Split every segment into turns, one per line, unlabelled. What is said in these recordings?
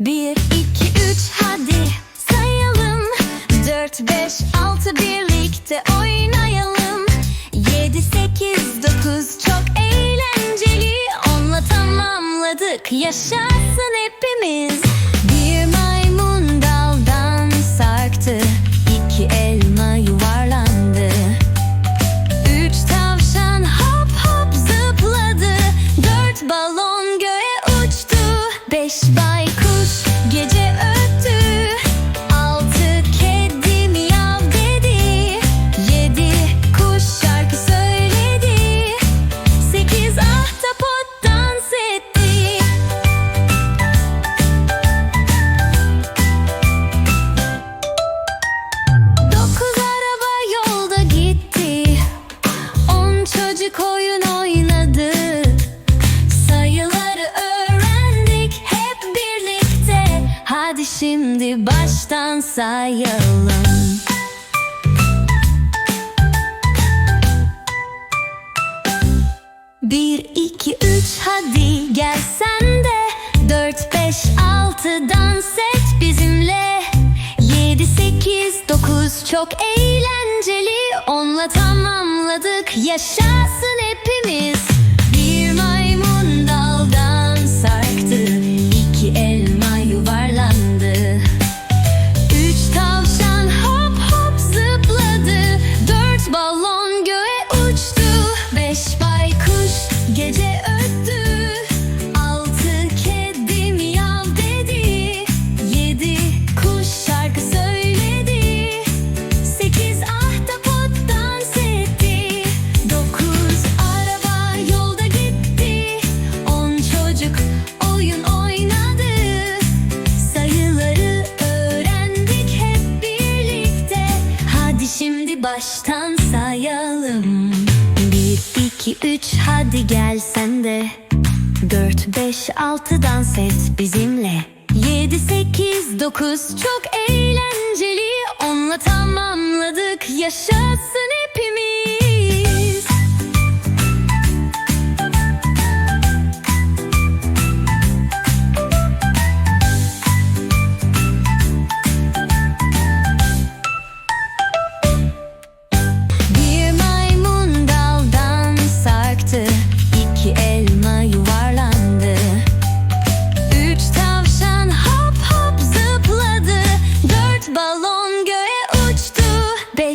Bir, iki, üç hadi sayalım. Dört, beş, altı birlikte oynayalım. Yedi, sekiz, dokuz çok eğlenceli. Onunla tamamladık. Yaşasın hepimiz şimdi baştan sayalım. Bir, iki, üç hadi gel sen de. Dört, beş, altı dans et bizimle. Yedi, sekiz, dokuz çok eğlenceli. Onunla tamamladık yaşasın hepimiz baştan sayalım. Bir, iki, üç hadi gel sen de. Dört, beş, altı dans et bizimle. Yedi, sekiz, dokuz çok eğlenceli. Onunla tamamladık yaşasın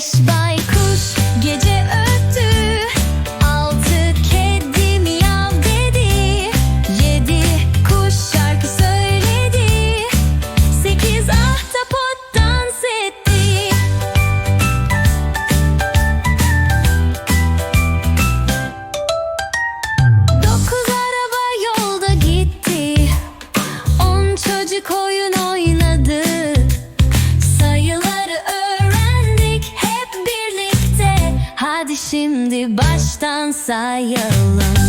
Beş baykuş şimdi baştan sayalım